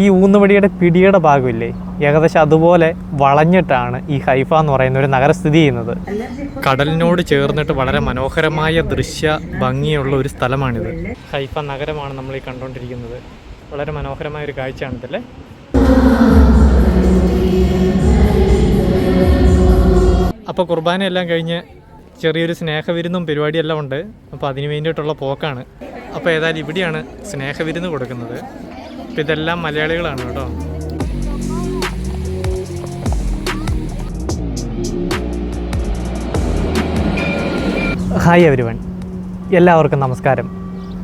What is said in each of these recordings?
ഈ ഊന്നുവടിയുടെ പിടിയുടെ ഭാഗമില്ലേ? ഏകദേശം അതുപോലെ വളഞ്ഞിട്ടാണ് ഈ ഹൈഫ എന്ന് പറയുന്ന ഒരു നഗരം സ്ഥിതി ചെയ്യുന്നത്. കടലിനോട് ചേർന്നിട്ട് വളരെ മനോഹരമായ ദൃശ്യ ഭംഗിയുള്ള ഒരു സ്ഥലമാണിത്. ഹൈഫ നഗരമാണ് നമ്മൾ ഈ കണ്ടുകൊണ്ടിരിക്കുന്നത്. വളരെ മനോഹരമായ ഒരു കാഴ്ചയാണിതല്ലേ? അപ്പോൾ കുർബാനയെല്ലാം കഴിഞ്ഞ് ചെറിയൊരു സ്നേഹവിരുന്നും പരിപാടിയെല്ലാം ഉണ്ട്. അപ്പോൾ അതിന് വേണ്ടിയിട്ടുള്ള പോക്കാണ്. അപ്പോൾ ഏതായാലും ഇവിടെയാണ് സ്നേഹവിരുന്ന് കൊടുക്കുന്നത്. അപ്പോൾ ഇതെല്ലാം മലയാളികളാണ് കേട്ടോ. ഹായ് എവരി വൺ എല്ലാവർക്കും നമസ്കാരം.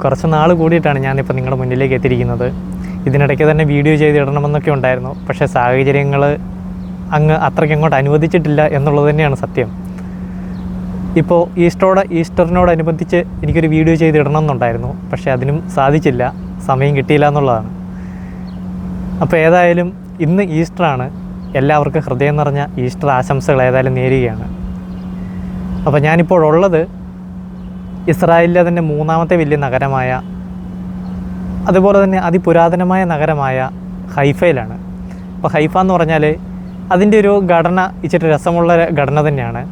കുറച്ച് നാൾ കൂടിയിട്ടാണ് ഞാനിപ്പോൾ നിങ്ങളുടെ മുന്നിലേക്ക് എത്തിയിരിക്കുന്നത്. ഇതിനിടയ്ക്ക് തന്നെ വീഡിയോ ചെയ്തിടണമെന്നൊക്കെ ഉണ്ടായിരുന്നു. പക്ഷേ സാഹചര്യങ്ങൾ അങ്ങ് അത്രയ്ക്ക് അങ്ങോട്ട് അനുവദിച്ചിട്ടില്ല എന്നുള്ളത് തന്നെയാണ് സത്യം. ഇപ്പോൾ ഈസ്റ്ററോട് ഈസ്റ്ററിനോടനുബന്ധിച്ച് എനിക്കൊരു വീഡിയോ ചെയ്തിടണം എന്നുണ്ടായിരുന്നു പക്ഷേ അതിനും സാധിച്ചില്ല. സമയം കിട്ടിയില്ല എന്നുള്ളതാണ്. അപ്പോൾ ഏതായാലും ഇന്ന് ഈസ്റ്ററാണ്. എല്ലാവർക്കും ഹൃദയം നിറഞ്ഞ ഈസ്റ്റർ ആശംസകൾ ഏതായാലും നേരുകയാണ്. അപ്പോൾ ഞാനിപ്പോൾ ഉള്ളത് ഇസ്രായേലിലെ തന്നെ മൂന്നാമത്തെ വലിയ നഗരമായ അതുപോലെ തന്നെ അതിപുരാതനമായ നഗരമായ ഹൈഫയിലാണ്. അപ്പോൾ ഹൈഫ എന്ന് പറഞ്ഞാൽ അതിന്റെ ഒരു ഘടന ഇച്ചിരി രസമുള്ള ഘടന തന്നെയാണ്.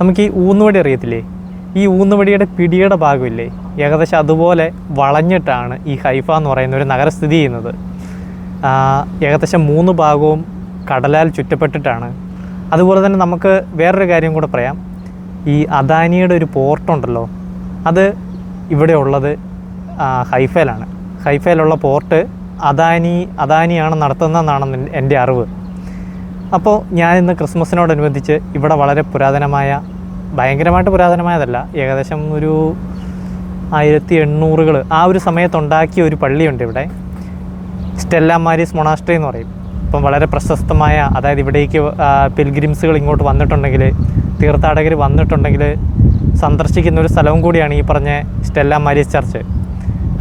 നമുക്ക് ഈ ഊന്നുവടി അറിയത്തില്ലേ? ഈ ഊന്നുവടിയുടെ പിടിയുടെ ഭാഗമില്ലേ? ഏകദേശം അതുപോലെ വളഞ്ഞിട്ടാണ് ഈ ഹൈഫ എന്ന് പറയുന്ന ഒരു നഗരം സ്ഥിതി ചെയ്യുന്നത്. ഏകദേശം മൂന്ന് ഭാഗവും കടലാൽ ചുറ്റപ്പെട്ടിട്ടാണ്. അതുപോലെ തന്നെ നമുക്ക് വേറൊരു കാര്യം കൂടെ പറയാം. ഈ അദാനിയുടെ ഒരു പോർട്ടുണ്ടല്ലോ അത് ഇവിടെ ഉള്ളത് ഹൈഫയിലാണ്. ഹൈഫയിലുള്ള പോർട്ട് അദാനി അദാനിയാണ് നടത്തുന്നതെന്നാണ് എന്റെ അറിവ്. അപ്പോൾ ഞാൻ ഞാനിന്ന് ക്രിസ്മസിനോടനുബന്ധിച്ച് ഇവിടെ വളരെ പുരാതനമായ ഭയങ്കരമായിട്ട് പുരാതനമായതല്ല ഏകദേശം ഒരു ആയിരത്തി എണ്ണൂറുകൾ ആ ഒരു സമയത്തുണ്ടാക്കിയ ഒരു പള്ളിയുണ്ട് ഇവിടെ. സ്റ്റെല്ല മാരീസ് മൊണാസ്ട്രി എന്ന് പറയും. ഇപ്പം വളരെ പ്രശസ്തമായ അതായത് ഇവിടേക്ക് പിൽഗ്രിംസുകൾ ഇങ്ങോട്ട് വന്നിട്ടുണ്ടെങ്കിൽ തീർത്ഥാടകർ വന്നിട്ടുണ്ടെങ്കിൽ സന്ദർശിക്കുന്ന ഒരു സ്ഥലവും കൂടിയാണ് ഈ പറഞ്ഞ സ്റ്റെല്ല മാരീസ് ചർച്ച്.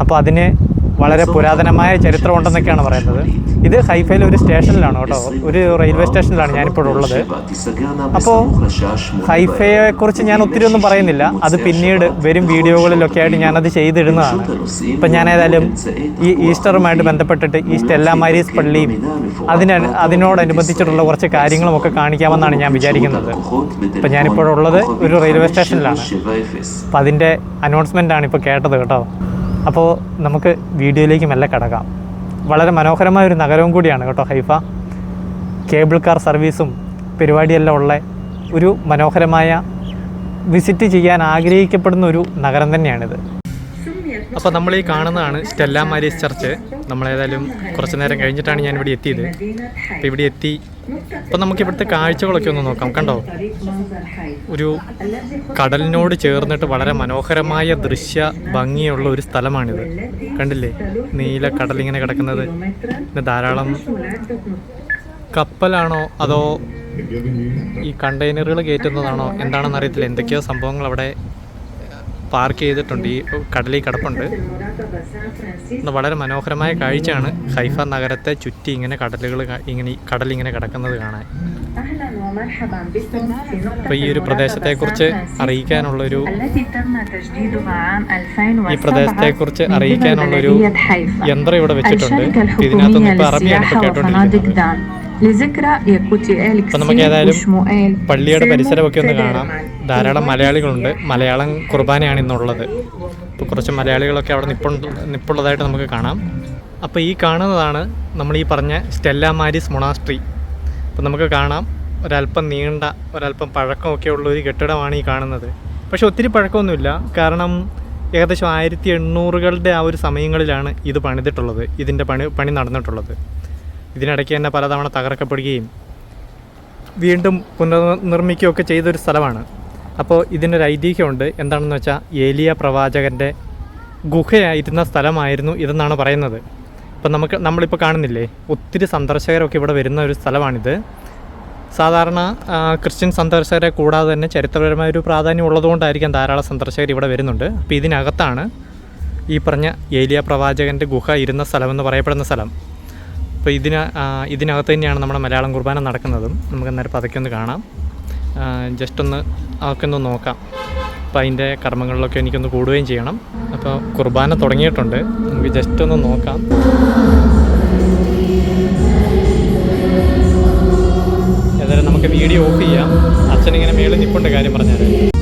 അപ്പോൾ അതിന് വളരെ പുരാതനമായ ചരിത്രമുണ്ടെന്നൊക്കെയാണ് പറയുന്നത്. ഇത് ഹൈഫയിൽ ഒരു സ്റ്റേഷനിലാണ് കേട്ടോ. ഒരു റെയിൽവേ സ്റ്റേഷനിലാണ് ഞാനിപ്പോൾ ഉള്ളത്. അപ്പോൾ ഹൈഫയെക്കുറിച്ച് ഞാൻ ഒത്തിരി ഒന്നും പറയുന്നില്ല. അത് പിന്നീട് വരും വീഡിയോകളിലൊക്കെ ആയിട്ട് ഞാനത് ചെയ്തിടുന്നതാണ്. ഇപ്പം ഞാൻ ഏതായാലും ഈ ഈസ്റ്ററുമായിട്ട് ബന്ധപ്പെട്ടിട്ട് ഈ സ്റ്റെല്ല മാരീസ് പള്ളിയും അതിന് അതിനോടനുബന്ധിച്ചിട്ടുള്ള കുറച്ച് കാര്യങ്ങളുമൊക്കെ കാണിക്കാമെന്നാണ് ഞാൻ വിചാരിക്കുന്നത്. ഇപ്പം ഞാനിപ്പോഴുള്ളത് ഒരു റെയിൽവേ സ്റ്റേഷനിലാണ്. അപ്പം അതിന്റെ അനൗൺസ്മെന്റ് ആണ് ഇപ്പോൾ കേട്ടത് കേട്ടോ. അപ്പോൾ നമുക്ക് വീഡിയോയിലേക്ക് മെല്ലെ കിടക്കാം. വളരെ മനോഹരമായ ഒരു നഗരവും കൂടിയാണ് കേട്ടോ ഹൈഫ. കേബിൾ കാർ സർവീസും പരിപാടിയെല്ലാം ഉള്ള ഒരു മനോഹരമായ വിസിറ്റ് ചെയ്യാൻ ആഗ്രഹിക്കപ്പെടുന്ന ഒരു നഗരം തന്നെയാണിത്. അപ്പോൾ നമ്മൾ ഈ കാണുന്നതാണ് സ്റ്റെല്ല മാരീസ് ചർച്ച്. നമ്മളേതായാലും കുറച്ച് നേരം കഴിഞ്ഞിട്ടാണ് ഞാൻ ഇവിടെ എത്തിയത്. അപ്പോൾ ഇവിടെ എത്തി. അപ്പോൾ നമുക്ക് ഇവിടുത്തെ കാഴ്ചകളൊക്കെ ഒന്ന് നോക്കാം. കണ്ടോ? ഒരു കടലിനോട് ചേർന്നിട്ട് വളരെ മനോഹരമായ ദൃശ്യ ഭംഗിയുള്ള ഒരു സ്ഥലമാണിത്. കണ്ടില്ലേ? നീല കടൽ ഇങ്ങനെ കിടക്കുന്നത് ധാരാളം കപ്പലാണോ അതോ ഈ കണ്ടെയ്നറുകൾ കയറ്റുന്നതാണോ? എന്താണെന്ന് അറിയത്തില്ല എന്തൊക്കെയോ സംഭവങ്ങൾ അവിടെ പാർക്ക് ചെയ്തിട്ടുണ്ട്. ഈ കടലിൽ കിടപ്പുണ്ട്. വളരെ മനോഹരമായ കാഴ്ചയാണ്. ഹൈഫ നഗരത്തെ ചുറ്റി ഇങ്ങനെ കടലുകൾ ഇങ്ങനെ കടൽ ഇങ്ങനെ കിടക്കുന്നത് കാണാൻ. അപ്പോൾ ഈ ഒരു പ്രദേശത്തെക്കുറിച്ച് അറിയിക്കാനുള്ളൊരു ഈ പ്രദേശത്തെക്കുറിച്ച് അറിയിക്കാനുള്ളൊരു യന്ത്രം ഇവിടെ വെച്ചിട്ടുണ്ട്. ഇതിനകത്തൊന്നും ഇപ്പോൾ അറബിയാണ് കേട്ടോണ്ടിരിക്കുന്നത് അപ്പം നമുക്ക് ഏതായാലും പള്ളിയുടെ പരിസരമൊക്കെ ഒന്ന് കാണാം. ധാരാളം മലയാളികളുണ്ട്. മലയാളം കുർബാനയാണ് ഇന്നുള്ളത്. അപ്പോൾ കുറച്ച് മലയാളികളൊക്കെ അവിടെ നിപ്പ നിപ്പുള്ളതായിട്ട് നമുക്ക് കാണാം. അപ്പോൾ ഈ കാണുന്നതാണ് നമ്മൾ ഈ പറഞ്ഞ സ്റ്റെല്ല മാരിസ് മൊണാസ്ട്രി. അപ്പോൾ നമുക്ക് കാണാം. ഒരല്പം നീണ്ട ഒരല്പം പഴക്കമൊക്കെ ഉള്ള ഒരു കെട്ടിടമാണ് ഈ കാണുന്നത്. പക്ഷെ ഒത്തിരി പഴക്കമൊന്നുമില്ല. കാരണം ഏകദേശം ആയിരത്തി എണ്ണൂറുകളുടെ ആ ഒരു സമയങ്ങളിലാണ് ഇത് പണിതിട്ടുള്ളത്. ഇതിന്റെ പണി പണി നടന്നിട്ടുള്ളത്. ഇതിനിടയ്ക്ക് തന്നെ പലതവണ തകർക്കപ്പെടുകയും വീണ്ടും പുനർനിർമ്മിക്കുകയൊക്കെ ചെയ്തൊരു സ്ഥലമാണ്. അപ്പോൾ ഇതിനൊരു ഐതിഹ്യമുണ്ട്. എന്താണെന്ന് വെച്ചാൽ ഏലിയ പ്രവാചകന്റെ ഗുഹയായിരുന്ന സ്ഥലമായിരുന്നു ഇതെന്നാണ് പറയുന്നത്. ഇപ്പം നമുക്ക് നമ്മളിപ്പോൾ കാണുന്നില്ലേ ഒത്തിരി സന്ദർശകരൊക്കെ ഇവിടെ വരുന്ന ഒരു സ്ഥലമാണിത്. സാധാരണ ക്രിസ്ത്യൻ സന്ദർശകരെ കൂടാതെ തന്നെ ചരിത്രപരമായ ഒരു പ്രാധാന്യം ഉള്ളതുകൊണ്ടായിരിക്കാം ധാരാളം സന്ദർശകർ ഇവിടെ വരുന്നുണ്ട്. അപ്പോൾ ഇതിനകത്താണ് ഈ പറഞ്ഞ ഏലിയ പ്രവാചകന്റെ ഗുഹ ഇരുന്ന സ്ഥലമെന്ന് പറയപ്പെടുന്ന സ്ഥലം. അപ്പോൾ ഇതിന് ഇതിനകത്ത് തന്നെയാണ് നമ്മുടെ മലയാളം കുർബാന നടക്കുന്നതും. നമുക്ക് അന്നേരം പതുക്കെ ഒന്ന് കാണാം. ജസ്റ്റ് ഒന്ന് അതൊക്കെ ഒന്ന് നോക്കാം. അപ്പോൾ അതിന്റെ കർമ്മങ്ങളിലൊക്കെ എനിക്കൊന്ന് കൂടുകയും ചെയ്യണം. അപ്പോൾ കുർബാന തുടങ്ങിയിട്ടുണ്ട്. നമുക്ക് ജസ്റ്റ് ഒന്ന് നോക്കാം. ഏതായാലും നമുക്ക് വീഡിയോ ഓഫ് ചെയ്യാം. അച്ഛനിങ്ങനെ മേളിൽ നിൽപ്പുണ്ട് കാര്യം പറഞ്ഞാൽ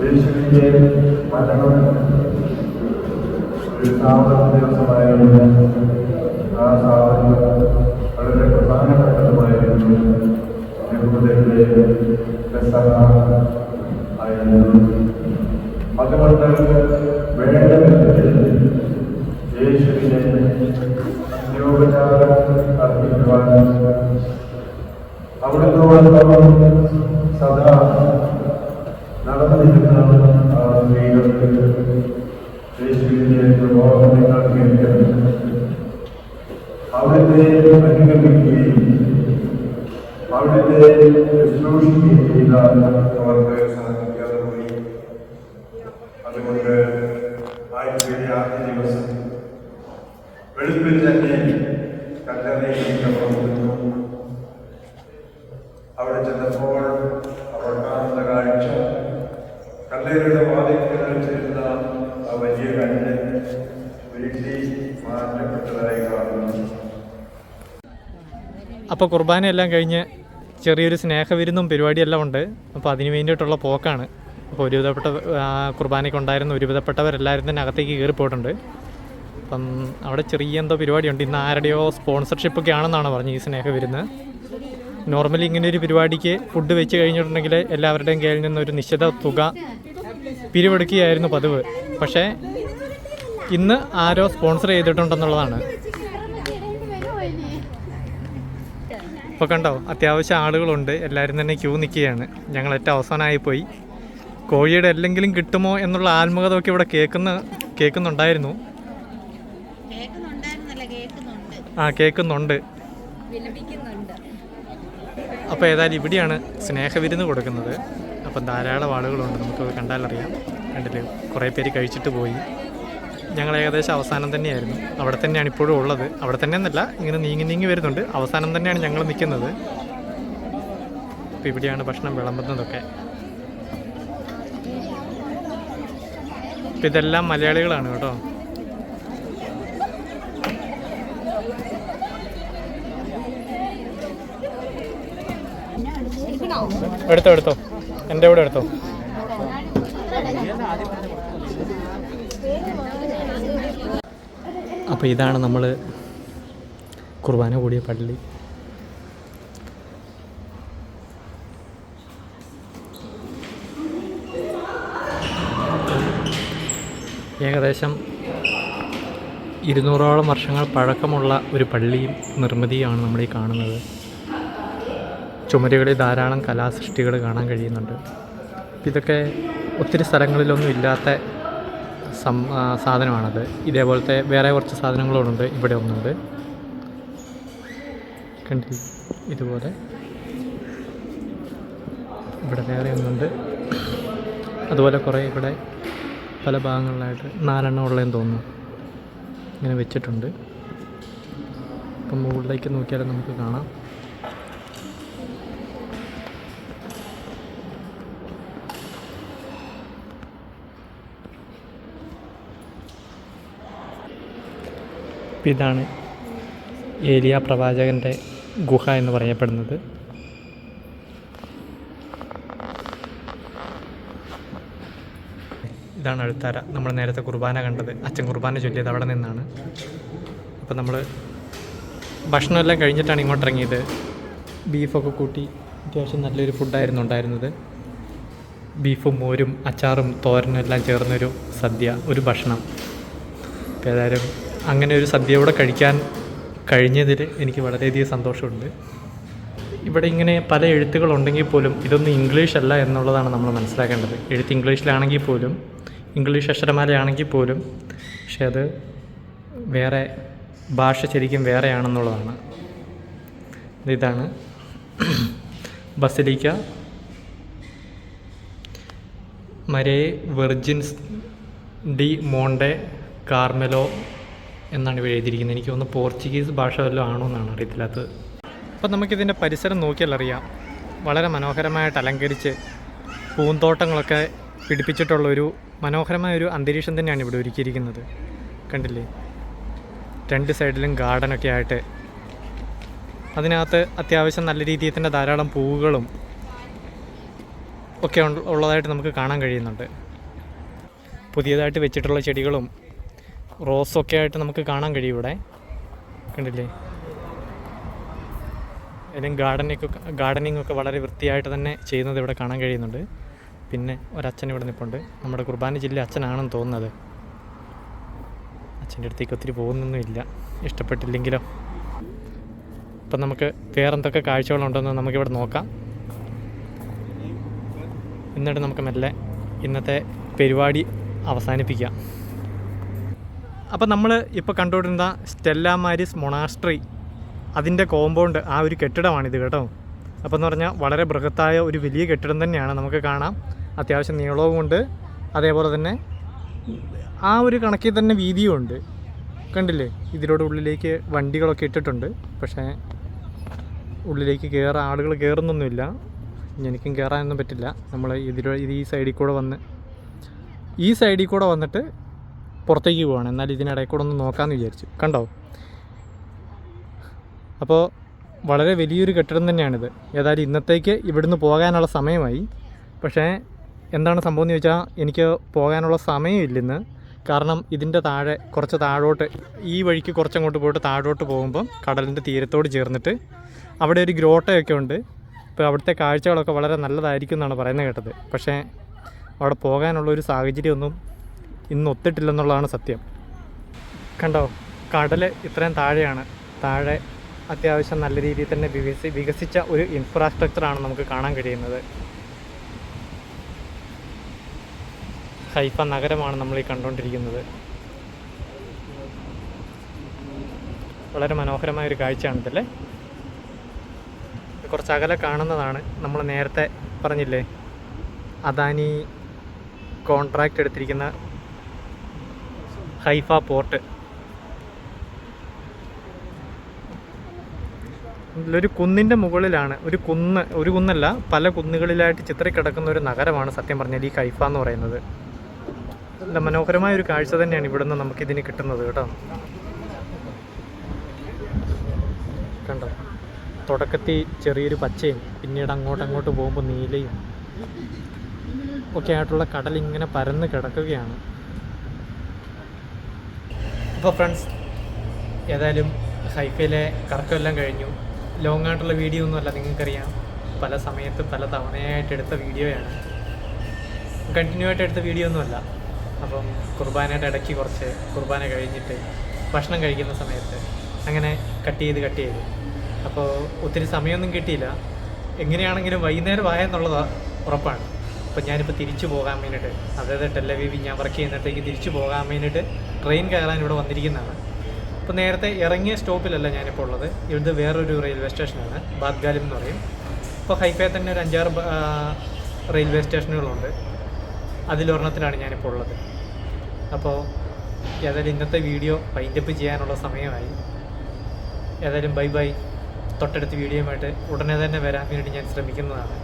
യേശുവിന്റെ മരണം ഒരു സാവധാന ദിവസമായിരുന്നു ആ സാവധാനം വളരെ പ്രധാനപ്പെട്ടതുമായിരുന്നു. യഹൂദരുടെ ആയിരുന്നു. അതുകൊണ്ട് വേണ്ട വിധത്തിൽ യേശുവിനെ അന്യോപചാരം അർപ്പിക്കുവാൻ അവിടുത്തോടൊപ്പം സദാ നടന്നിരുന്ന ആ സ്ത്രീകൾക്ക് യേശുവിന്റെ പ്രബോധനങ്ങൾ കേൾക്കണം അവിടുത്തെ അനുഗമിക്കുകയും അവിടുത്തെ ശുശ്രൂഷിക്കുകയും ചെയ്താൽ അവർക്ക് അവിടെ ചെന്നപ്പോൾ അവർ കാണുന്ന കാഴ്ച കല്ലേരുടെ വെച്ചിരുന്ന ആ വലിയ കണ്ണ് വീട്ടിൽ മാറ്റപ്പെട്ടതായി കാണുന്നു. അപ്പോൾ കുർബാനയെല്ലാം കഴിഞ്ഞ് ചെറിയൊരു സ്നേഹവിരുന്നും പരിപാടിയെല്ലാം ഉണ്ട്. അപ്പോൾ അതിന് വേണ്ടിയിട്ടുള്ള പോക്കാണ്. അപ്പോൾ ഒരുവിധപ്പെട്ട ആ, കുർബാനയ്ക്ക് ഉണ്ടായിരുന്ന ഒരുവിധപ്പെട്ടവരെല്ലാവരും തന്നെ അകത്തേക്ക് കയറിപ്പോയിട്ടുണ്ട്. അപ്പം അവിടെ ചെറിയ എന്തോ പരിപാടിയുണ്ട്. ഇന്ന് ആരുടെയോ സ്പോൺസർഷിപ്പൊക്കെ ആണെന്നാണ് പറഞ്ഞത് ഈ സ്നേഹവിരുന്ന്. നോർമലി ഇങ്ങനെ ഒരു പരിപാടിക്ക് ഫുഡ് വെച്ച് കഴിഞ്ഞിട്ടുണ്ടെങ്കിൽ എല്ലാവരുടെയും കയ്യിൽ നിന്ന് ഒരു നിശ്ചിത തുക പിരിവെടുക്കുകയായിരുന്നു പതിവ്. പക്ഷേ ഇന്ന് ആരോ സ്പോൺസർ ചെയ്തിട്ടുണ്ടെന്നുള്ളതാണ്. ഇപ്പോൾ കണ്ടോ അത്യാവശ്യം ആളുകളുണ്ട്. എല്ലാവരും തന്നെ ക്യൂ നിൽക്കുകയാണ്. ഞങ്ങൾ ഏറ്റവും അവസാനമായി പോയി. കോഴിയുടെ എല്ലെങ്കിലും കിട്ടുമോ എന്നുള്ള ആത്മകഥമൊക്കെ ഇവിടെ കേൾക്കുന്ന കേൾക്കുന്നുണ്ടായിരുന്നു. ആ കേൾക്കുന്നുണ്ട്. അപ്പോൾ ഏതായാലും ഇവിടെയാണ് സ്നേഹവിരുന്ന് കൊടുക്കുന്നത്. അപ്പം ധാരാളം ആളുകളുണ്ട് നമുക്ക് കണ്ടാലറിയാം. കണ്ടില്ലേ കുറേ പേര് കഴിച്ചിട്ട് പോയി. ഞങ്ങൾ ഏകദേശം അവസാനം തന്നെയായിരുന്നു. അവിടെ തന്നെയാണ് ഇപ്പോഴും ഉള്ളത്. അവിടെ തന്നെ എന്നല്ല ഇങ്ങനെ നീങ്ങി നീങ്ങി വരുന്നുണ്ട്. അവസാനം തന്നെയാണ് ഞങ്ങൾ നിൽക്കുന്നത്. അപ്പോൾ ഇവിടെയാണ് ഭക്ഷണം വിളമ്പുന്നതൊക്കെ. ഇതെല്ലാം മലയാളികളാണ് കേട്ടോ. എടുത്തോ എടുത്തോ. എന്റെ കൂടെ എടുത്തോ. അപ്പോൾ ഇതാണ് നമ്മൾ കുർബാന കൂടിയ പള്ളി. ഏകദേശം ഇരുന്നൂറോളം വർഷങ്ങൾ പഴക്കമുള്ള ഒരു പള്ളിയും നിർമ്മിതിയാണ് നമ്മൾ ഈ കാണുന്നത്. ചുമരുകളിൽ ധാരാളം കലാസൃഷ്ടികൾ കാണാൻ കഴിയുന്നുണ്ട്. ഇതൊക്കെ ഒത്തിരി സ്ഥലങ്ങളിലൊന്നും ഇല്ലാത്ത സം സാധനമാണത്. ഇതേപോലത്തെ വേറെ കുറച്ച് സാധനങ്ങളുണ്ട് ഇവിടെ ഒന്നുണ്ട്. കണ്ടില്ലേ? ഇതുപോലെ. ഇവിടെ വേറെ ഒന്നുണ്ട്. അതുപോലെ കുറേ ഇവിടെ പല ഭാഗങ്ങളിലായിട്ട് നാലെണ്ണം ഉള്ളതെന്ന് തോന്നുന്നു. ഇങ്ങനെ വെച്ചിട്ടുണ്ട്. അപ്പം മുകളിലേക്ക് നോക്കിയാലും നമുക്ക് കാണാം. ഇപ്പം ഇതാണ് ഏലിയ പ്രവാചകന്റെ ഗുഹ എന്ന് പറയപ്പെടുന്നത്. ഇതാണ് അടുത്തര നമ്മൾ നേരത്തെ കുർബാന കണ്ടത്. അച്ഛൻ കുർബാന ചൊല്ലിയത് അവിടെ നിന്നാണ്. അപ്പം നമ്മൾ ഭക്ഷണമെല്ലാം കഴിഞ്ഞിട്ടാണ് ഇങ്ങോട്ട് ഇറങ്ങിയത് ബീഫൊക്കെ കൂട്ടി അത്യാവശ്യം നല്ലൊരു ഫുഡായിരുന്നു ഉണ്ടായിരുന്നത്. ബീഫും മോരും അച്ചാറും തോരനും എല്ലാം ചേർന്നൊരു സദ്യ ഒരു ഭക്ഷണം. ഏതായാലും അങ്ങനെ ഒരു സദ്യ ഇവിടെ കഴിക്കാൻ കഴിഞ്ഞതിൽ എനിക്ക് വളരെയധികം സന്തോഷമുണ്ട്. ഇവിടെ ഇങ്ങനെ പല എഴുത്തുകളുണ്ടെങ്കിൽ പോലും ഇതൊന്നും ഇംഗ്ലീഷ് അല്ല എന്നുള്ളതാണ് നമ്മൾ മനസ്സിലാക്കേണ്ടത്. എഴുത്ത് ഇംഗ്ലീഷിലാണെങ്കിൽ പോലും ഇംഗ്ലീഷ് അക്ഷരമാലയാണെങ്കിൽ പോലും പക്ഷെ അത് വേറെ ഭാഷ ശരിക്കും വേറെയാണെന്നുള്ളതാണ്. ഇതാണ് Basilica Mare Virgins de Monte Carmelo എന്നാണ് ഇവിടെ എഴുതിയിരിക്കുന്നത്. എനിക്ക് തോന്നുന്നു പോർച്ചുഗീസ് ഭാഷ വല്ലതും ആണോ എന്നാണ് അറിയത്തില്ലാത്തത് അപ്പം നമുക്കിതിന്റെ പരിസരം നോക്കിയാൽ അറിയാം. വളരെ മനോഹരമായിട്ട് അലങ്കരിച്ച് പൂന്തോട്ടങ്ങളൊക്കെ പിടിപ്പിച്ചിട്ടുള്ളൊരു മനോഹരമായ ഒരു അന്തരീക്ഷം തന്നെയാണ് ഇവിടെ ഒരുക്കിയിരിക്കുന്നത്. കണ്ടില്ലേ? രണ്ട് സൈഡിലും ഗാർഡനൊക്കെ ആയിട്ട് അതിനകത്ത് അത്യാവശ്യം നല്ല രീതിയിൽ തന്നെ ധാരാളം പൂവുകളും ഒക്കെ ഉള്ള- ഉള്ളതായിട്ട് നമുക്ക് കാണാൻ കഴിയുന്നുണ്ട്. പുതിയതായിട്ട് വെച്ചിട്ടുള്ള ചെടികളും റോസൊക്കെ ആയിട്ട് നമുക്ക് കാണാൻ കഴിയും ഇവിടെ. കണ്ടില്ലേ? അല്ലെങ്കിൽ ഗാർഡനൊക്കെ ഗാർഡനിങ് ഒക്കെ വളരെ വൃത്തിയായിട്ട് തന്നെ ചെയ്യുന്നത് ഇവിടെ കാണാൻ കഴിയുന്നുണ്ട്. പിന്നെ ഒരച്ഛൻ ഇവിടെ നിൽപ്പുണ്ട് നമ്മുടെ കുർബാന ജില്ല അച്ഛനാണെന്ന് തോന്നുന്നത്. അച്ഛന്റെ അടുത്തേക്ക് ഒത്തിരി പോകുന്നൊന്നുമില്ല ഇഷ്ടപ്പെട്ടില്ലെങ്കിലോ? അപ്പം നമുക്ക് വേറെന്തൊക്കെ കാഴ്ചകളുണ്ടെന്ന് നമുക്കിവിടെ നോക്കാം. എന്നിട്ട് നമുക്ക് മെല്ലെ ഇന്നത്തെ പരിപാടി അവസാനിപ്പിക്കാം. അപ്പം നമ്മൾ ഇപ്പോൾ കണ്ടുകൊണ്ടിരുന്ന സ്റ്റെല്ല മാരിസ് മൊണാസ്ട്രി അതിന്റെ കോമ്പൗണ്ട് ആ ഒരു കെട്ടിടമാണിത് കേട്ടോ. അപ്പോൾ എന്ന് പറഞ്ഞാൽ വളരെ ബൃഹത്തായ ഒരു വലിയ കെട്ടിടം തന്നെയാണ് നമുക്ക് കാണാം. അത്യാവശ്യം നീളവുമുണ്ട് അതേപോലെ തന്നെ ആ ഒരു കണക്കിൽ തന്നെ വീതിയും ഉണ്ട്. കണ്ടില്ലേ? ഇതിലൂടെ ഉള്ളിലേക്ക് വണ്ടികളൊക്കെ ഇട്ടിട്ടുണ്ട്. പക്ഷേ ഉള്ളിലേക്ക് കയറാൻ ആളുകൾ കയറുന്നൊന്നുമില്ല എനിക്കും കയറാനൊന്നും പറ്റില്ല. നമ്മൾ ഇതിലൂടെ ഇത് ഈ സൈഡിൽ കൂടെ വന്ന് ഈ സൈഡിൽ കൂടെ വന്നിട്ട് പുറത്തേക്ക് പോവാണ്. എന്നാൽ ഇതിനിടയിൽ കൂടെ ഒന്ന് നോക്കാമെന്ന് വിചാരിച്ചു. കണ്ടോ? അപ്പോൾ വളരെ വലിയൊരു കെട്ടിടം തന്നെയാണിത്. ഏതായാലും ഇന്നത്തേക്ക് ഇവിടുന്ന് പോകാനുള്ള സമയമായി. പക്ഷേ എന്താണ് സംഭവം എന്ന് ചോദിച്ചാൽ എനിക്ക് പോകാനുള്ള സമയമില്ലെന്ന് കാരണം ഇതിന്റെ താഴെ കുറച്ച് താഴോട്ട് ഈ വഴിക്ക് കുറച്ചങ്ങോട്ട് പോയിട്ട് താഴോട്ട് പോകുമ്പം കടലിന്റെ തീരത്തോട് ചേർന്നിട്ട് അവിടെ ഒരു ഗ്രോട്ടയൊക്കെ ഉണ്ട്. ഇപ്പോൾ അവിടുത്തെ കാഴ്ചകളൊക്കെ വളരെ നല്ലതായിരിക്കും എന്നാണ് പറയുന്നത് കേട്ടത്. പക്ഷേ അവിടെ പോകാനുള്ള ഒരു സാഹചര്യമൊന്നും ഇന്ന് ഒത്തിട്ടില്ലെന്നുള്ളതാണ് സത്യം. കണ്ടോ കടൽ ഇത്രയും താഴെയാണ്. താഴെ അത്യാവശ്യം നല്ല രീതിയിൽ തന്നെ വികസി വികസിച്ച ഒരു ഇൻഫ്രാസ്ട്രക്ചറാണ് നമുക്ക് കാണാൻ കഴിയുന്നത്. ഹൈഫ നഗരമാണ് നമ്മൾ ഈ കണ്ടുകൊണ്ടിരിക്കുന്നത്. വളരെ മനോഹരമായ ഒരു കാഴ്ചയാണിതല്ലേ? കുറച്ച് അകലെ കാണുന്നതാണ്. നമ്മൾ നേരത്തെ പറഞ്ഞില്ലേ അദാനി കോൺട്രാക്റ്റ് എടുത്തിരിക്കുന്ന ഹൈഫ പോർട്ട്. ഒരു കുന്നിന്റെ മുകളിലാണ്. ഒരു കുന്ന് ഒരു കുന്നല്ല പല കുന്നുകളിലായിട്ട് ചിത്രക്കിടക്കുന്ന ഒരു നഗരമാണ് സത്യം പറഞ്ഞാൽ ഈ കൈഫ എന്ന് പറയുന്നത്. നല്ല മനോഹരമായ ഒരു കാഴ്ച തന്നെയാണ് ഇവിടുന്ന് നമുക്കിതിന് കിട്ടുന്നത് കേട്ടോ. കണ്ടോ? തുടക്കത്തിൽ ചെറിയൊരു പച്ചയും പിന്നീട് അങ്ങോട്ട് അങ്ങോട്ട് പോകുമ്പോൾ നീലയും ഒക്കെ ആയിട്ടുള്ള കടൽ ഇങ്ങനെ പരന്ന് കിടക്കുകയാണ്. അപ്പോൾ ഫ്രണ്ട്സ് ഏതായാലും ഹൈഫയിലെ കറക്കമെല്ലാം കഴിഞ്ഞു. ലോങ് ആയിട്ടുള്ള വീഡിയോ ഒന്നുമല്ല നിങ്ങൾക്കറിയാം. പല സമയത്ത് പല തവണയായിട്ട് എടുത്ത വീഡിയോയാണ് കണ്ടിന്യൂ ആയിട്ട് എടുത്ത വീഡിയോ ഒന്നുമല്ല അപ്പം കുർബാനയുടെ ഇടയ്ക്ക് കുറച്ച് കുർബാന കഴിഞ്ഞിട്ട് ഭക്ഷണം കഴിക്കുന്ന സമയത്ത് അങ്ങനെ കട്ട് ചെയ്ത് കട്ട് ചെയ്ത്. അപ്പോൾ ഒത്തിരി സമയമൊന്നും കിട്ടിയില്ല. എങ്ങനെയാണെങ്കിലും വൈകുന്നേരം ആയെന്നുള്ളത് ഉറപ്പാണ്. അപ്പോൾ ഞാനിപ്പോൾ തിരിച്ചു പോകാൻ വേണ്ടിയിട്ട് അതായത് ടെല്ലവീവി ഞാൻ വർക്ക് ചെയ്യുന്നിടത്തേക്ക് തിരിച്ചു പോകാൻ വേണ്ടിയിട്ട് ട്രെയിൻ കയറാൻ ഇവിടെ വന്നിരിക്കുന്നതാണ്. അപ്പോൾ നേരത്തെ ഇറങ്ങിയ സ്റ്റോപ്പിലല്ല ഞാനിപ്പോൾ ഉള്ളത്. ഇത് വേറൊരു റെയിൽവേ സ്റ്റേഷനാണ് ബാദ്ഗാലിം എന്ന് പറയും. ഇപ്പോൾ ഹൈഫേ തന്നെ ഒരു അഞ്ചാറ് റെയിൽവേ സ്റ്റേഷനുകളുണ്ട്. അതിലൊരെണ്ണത്തിലാണ് ഞാനിപ്പോൾ ഉള്ളത്. അപ്പോൾ ഏതായാലും ഇന്നത്തെ വീഡിയോ വൈൻഡപ്പ് ചെയ്യാനുള്ള സമയമായി. ഏതായാലും ബൈ ബൈ. തൊട്ടടുത്ത വീഡിയോയുമായിട്ട് ഉടനെ തന്നെ വരാൻ വേണ്ടി ഞാൻ ശ്രമിക്കുന്നതാണ്.